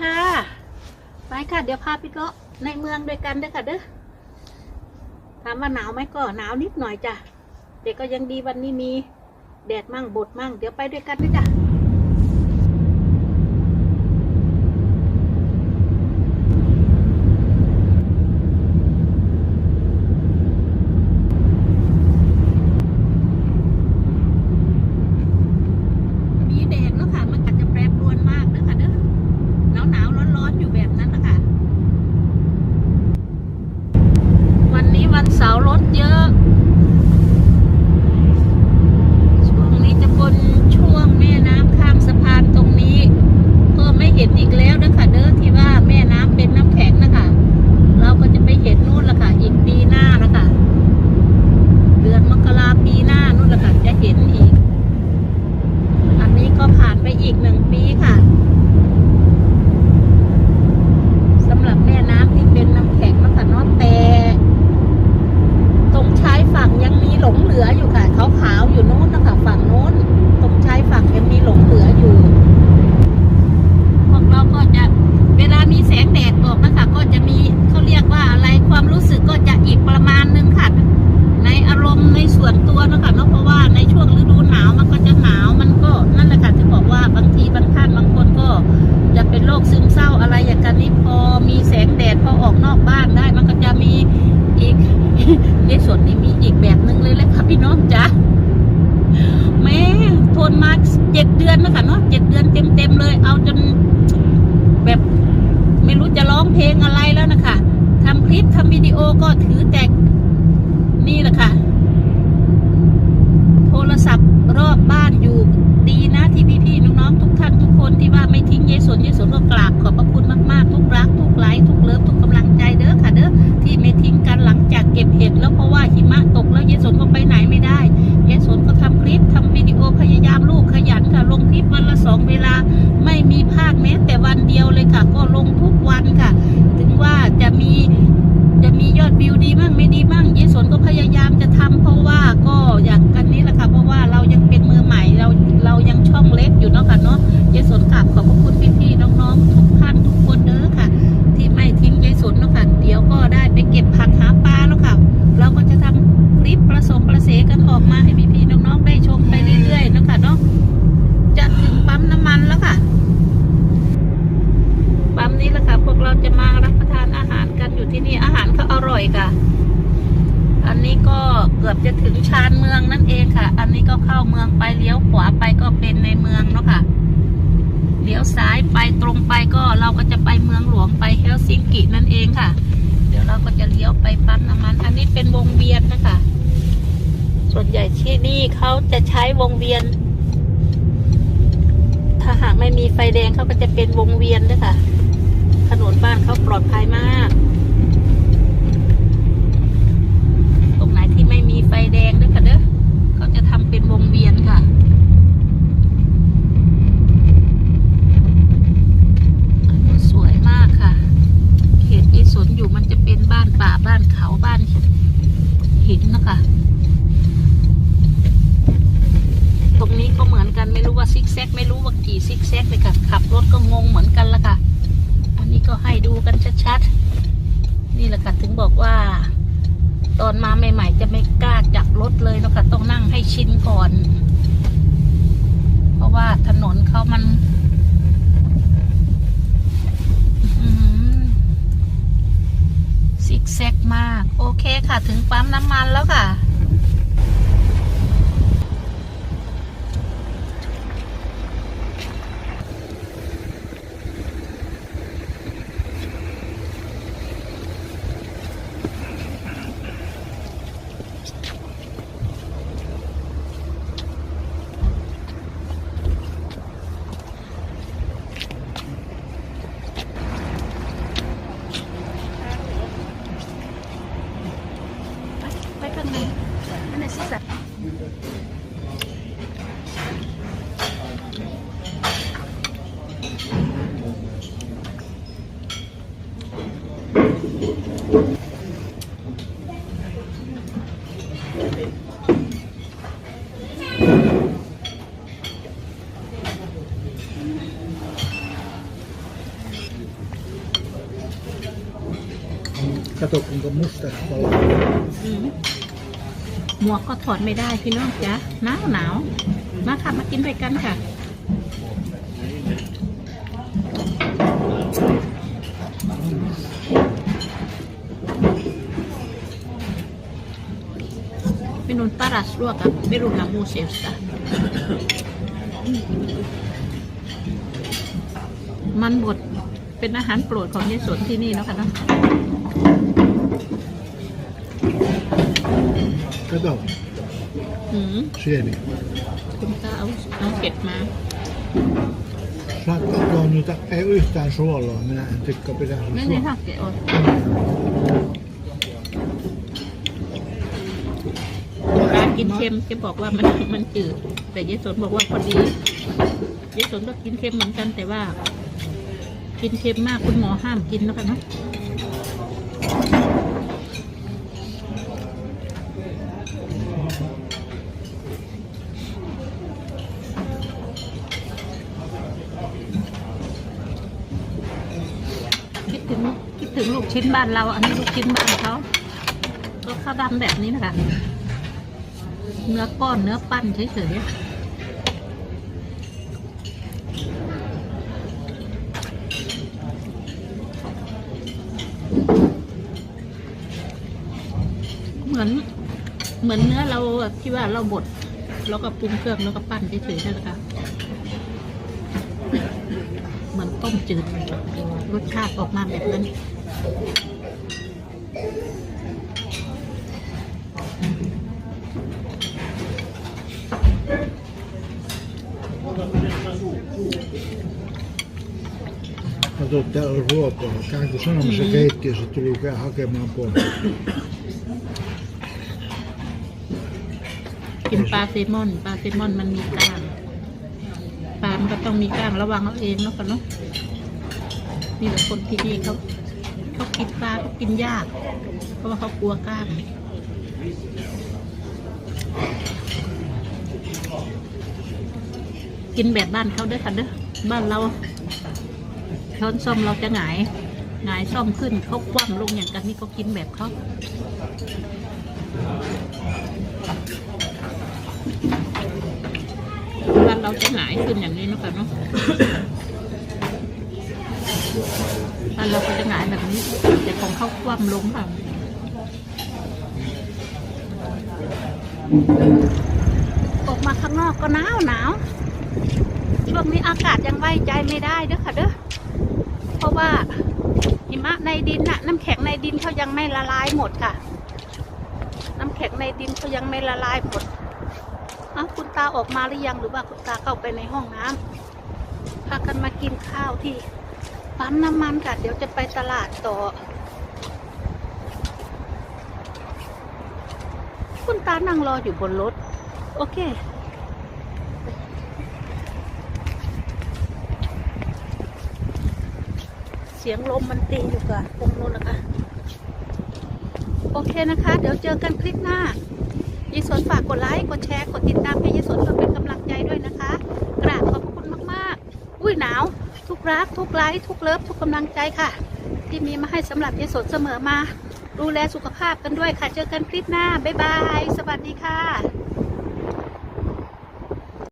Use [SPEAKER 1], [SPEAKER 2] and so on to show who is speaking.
[SPEAKER 1] ค่ะ ไปค่ะ เดี๋ยวพาไปเลาะในเมืองด้วยกันเด้อค่ะเด้อถามว่าหนาวไหมก็หนาวนิดหน่อยจ้ะแต่ก็ยังดีวันนี้มีแดดมั่งบดมั่ง เดี๋ยวไปด้วยกันด้วยจ้ะ มีแดดแล้วค่ะ มันอาจจะแปรปรวนมากเด้อค่ะเด้อ หนาวหนาวร้อนร้อนๆอยู่แบบนั้นนะคะ วันนี้วันเสาร์รถเยอะ ช่วงนี้จะบนช่วงแม่น้ำข้ามสะพานตรงนี้ ก็ไม่เห็นอีกแล้วนะคะเด้อที่ว่าแม่น้ำเป็นน้ำแข็งนะคะ เราก็จะไปเห็นนู่นละค่ะ อีกปีหน้านะคะ เดือนมกราปีหน้านู่นละค่ะ จะเห็นอีก อันนี้ก็ผ่านไปอีกหนึ่งปีค่ะ สำหรับแม่น้ำที่เป็นน้ำแข็งนะคะเนาะแต่ตรงชายฝั่งยังมีหลงเหลืออยู่ค่ะขาวๆอยู่โน้นนะคะฝั่งโน้น ตรงชายฝั่งยังมีหลงเหลืออยู่ พวกเราก็จะเวลามีแสงแดดออกนะคะ ก็จะมีเขาเรียกว่าอะไรความรู้สึกก็จะอีกประมาณนึงค่ะ ในอารมณ์ในส่วนตัวนะคะเนาะเพราะว่าในช่วงฤดูหนาวมันก็จะหนาวมันก็นั่นแหละค่ะที่บอกว่าบางทีบางท่านบางคนก็ จะเป็นโรคซึมเศร้าอะไรอย่างกันนี่พอมีแสงแดดพอออกนอกบ้านได้ มันก็จะมีอีก ใน ส่วนนี้มีอีกแบบหนึ่งเลยแหละค่ะพี่น้องจ๊ะแม่ทนมาเจ็ดเดือนนะคะเนาะเจ็ดเดือนเต็มเต็มเลย เอาจนแบบไม่รู้จะร้องเพลงอะไรแล้วนะคะทำคลิปทำวิดีโอก็ถือแต่นี่แหละค่ะ โทรศัพท์รอบบ้านอยู่ดีนะที่พี่ๆน้องๆทุกท่านทุกคนที่ว่าไม่ทิ้งยายสนยายสนก็กราบขอบพระคุณ เก็บเห็ดแล้วเพราะว่าหิมะตกแล้วยายสนก็ไปไหนไม่ได้ยายสนก็ทำคลิปทำวิดีโอพยายามลูกขยันค่ะลงคลิปวันละสองเวลาไม่มีภาคแม้แต่วันเดียวเลยค่ะ ก็ลงทุกวันค่ะ ถึงว่าจะมีจะมียอดวิวดีมั่งไม่ดีมั่งยายสนก็พยายามจะทำเพราะว่าก็ ก็จะไปเมืองหลวงไปเฮลซิงกินั่นเองค่ะ เดี๋ยวเราก็จะเลี้ยวไปปั๊มน้ำมัน อันนี้เป็นวงเวียนนะคะ ส่วนใหญ่ที่นี่เขาจะใช้วงเวียน ถ้าหากไม่มีไฟแดงเขาก็จะเป็นวงเวียนด้วยค่ะ ถนนบ้านเขาปลอดภัยมาก ตรงไหนที่ไม่มีไฟแดงด้วยค่ะเด้อเขาจะทำเป็นวงเวียนค่ะ อันนี้สวยมากค่ะ เขตที่สนอยู่มันจะเป็นบ้านเขาบ้านหินนะคะ ตรงนี้ก็เหมือนกันไม่รู้ว่าซิกแซก ไม่รู้ว่ากี่ซิกแซกเลยค่ะ ขับรถก็งงเหมือนกันละค่ะ อันนี้ก็ให้ดูกันชัดๆ นี่แหละค่ะ ถึงบอกว่า ตอนมาใหม่ๆ จะไม่กล้าจับรถเลยนะคะต้องนั่งให้ชินก่อน เพราะว่าถนนเขามันอื้อหือ ซิกแซกมาก โอเคค่ะ ถึงปั๊มน้ำมันแล้วค่ะ
[SPEAKER 2] Stockholm på mosters bal.
[SPEAKER 1] อืมหมวกก็ถอดไม่ได้พี่น้องจ๊ะหนาวหนาวมาค่ะมากินด้วยกันค่ะ Minun paras ruoka Viruna museosta. มันบดเป็นอาหารโปรดของยายสนที่นี่เนาะค่ะเนาะ
[SPEAKER 2] Vadå?
[SPEAKER 1] อืม
[SPEAKER 2] Ser ni?
[SPEAKER 1] คุณตาเอาเอาเก็ดมา
[SPEAKER 2] Så att de nyt är utan suolaa, minä en tykkää pitää
[SPEAKER 1] ไม่
[SPEAKER 2] suolaa.
[SPEAKER 1] ได้ทอดเก็ดอ่อนการกินเค็มจะบอกว่ามันมันจืด แต่ยายสนบอกว่าพอดียายสนก็กินเค็มเหมือนกันแต่ว่า กินเค็มมากคุณหมอห้ามกินแล้วกันเนาะ คิดถึงคิด ถึงลูกชิ้นบ้านเรา อันนี้ลูกชิ้นบ้านเขาก็ข้าวดำแบบนี้นะคะ เนื้อก้อนเนื้อปั้นเฉยๆเหมือน เหมือนเนื้อเราที่ว่าเราบดแล้วก็ปรุงเครื่องแล้วก็ปั้นเฉยๆนั่นแหละค่ะ เหมือนต้มจืด รสชาติออกมาแบบนั้น
[SPEAKER 2] Kato, täällä on ruokaa. Käyn sanomassa
[SPEAKER 1] Mm.
[SPEAKER 2] keittiössä, tuli käy hakemaan pois.
[SPEAKER 1] กินปลาเซลมอน ปลาเซลมอนมันมีกล้างปลามัน ก็ต้องมีกล้างระวังเอาเองเนาะกันเนาะนี่แหละคนที่นี่เขาเขากินปลาเขากินยาก เพราะว่าเขากลัวกล้างกินแบบบ้านเขาเด้อค่ะเด้อบ้านเราช้อนส้อมเราจะหงายหงายซ่อมขึ้นเขาคว่ำลงอย่างกันนี่เขากินแบบเขา เราจะหงายขึ้นอย่างนี้นาะคะเนาะบ้าเราก็จะหงายแบบนี้แต่ของเขาคว่ำลงค่ะออกมาข้างนอกก็หนาวหนาวช่วงนี้อากาศยังไว้ใจไม่ได้เด้อค่ะเด้อเพราะว่าหิมะในดินน่ะ น้ำแข็งในดินเขายังไม่ละลายหมดค่ะ น้ำแข็งในดินเขายังไม่ละลายหมด อ้าวคุณตาออกมาหรือยังหรือว่าคุณตาเข้าไปในห้องน้ำพากันมากินข้าวที่ปั๊มน้ำมันค่ะ เดี๋ยวจะไปตลาดต่อ คุณตานั่งรออยู่บนรถ โอเค เสียงลมมันตีอยู่กับตรงนู้นนะคะ โอเคนะคะ เดี๋ยวเจอกันคลิปหน้า ยิสนฝากกดไลค์กดแชร์กดติดตามให้ยิสนเพื่อเป็นกำลังใจด้วยนะคะ กราบขอบพระคุณมากๆ อุ้ยหนาว ทุกรัก ทุกไลค์ทุกเลิฟทุกกำลังใจค่ะ ที่มีมาให้สำหรับยิสนเสมอมา ดูแลสุขภาพกันด้วยค่ะ เจอกันคลิปหน้าบ๊ายบาย สวัสดีค่ะ